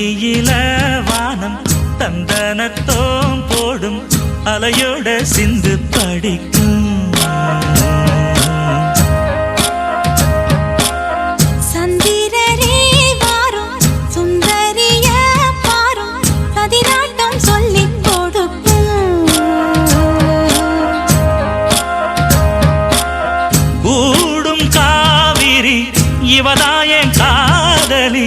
அந்தியில வானம் தந்தனத்தோம் போடும் அலையோட சிந்து படிக்கும். கூடும் காவிரி இவதாயன் காதலி.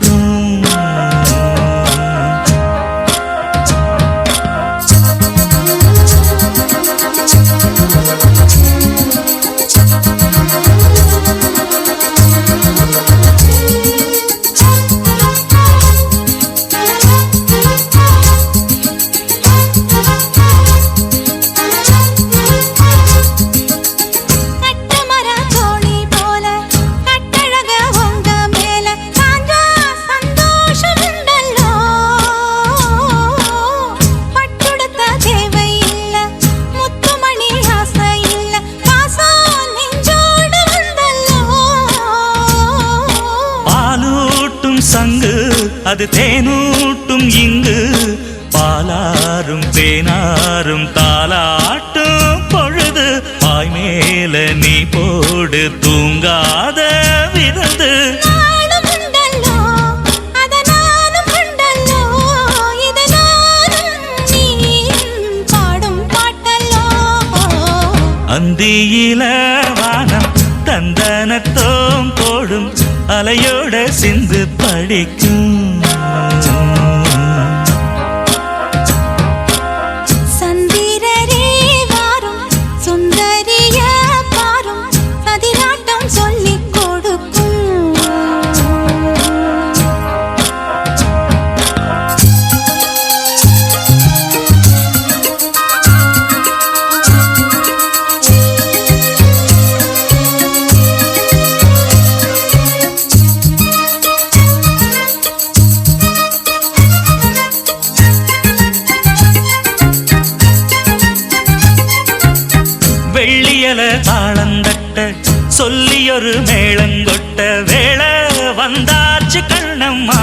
அது தேனூட்டும் இங்கு. பாலாரும் தேனாரும் தாலாட்டும் பொழுது. பாய் மேல நீ போடு தூங்காத விருந்து அந்தியில வானம் தந்தனத்தோம் போடும். அலையோட சிந்து படிக்கும். சொல்லி ஒரு மேளங்கொட்ட வேளை வந்தாச்சு கண்ணம்மா.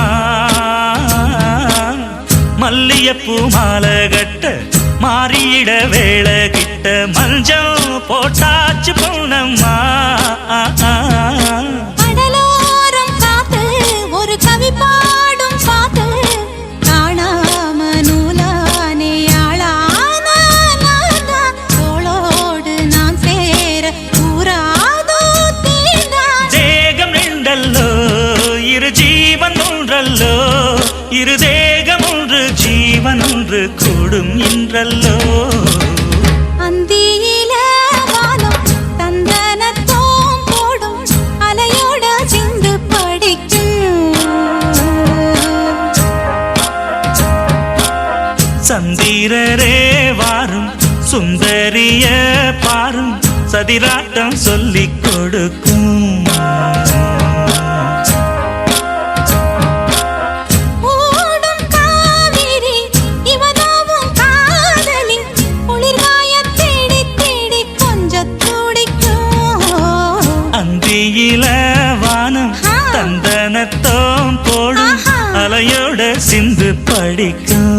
மல்லியப்பூ மாலை கட்ட மாறியிட வேளை கிட்ட மஞ்சள் போட்டாச்சு பொண்ணம்மா ஜீவன் ஒன்று கூடும் இன்றல்லோ அந்தியில வானம் தந்தனத்தோம் போடும் அலையோட சிந்து படிக்கும். சந்திரரே வாரும் சுந்தரிய பாரும் சதிராட்டம் சொல்லிக் கொடுக்கும். படிக்கும்.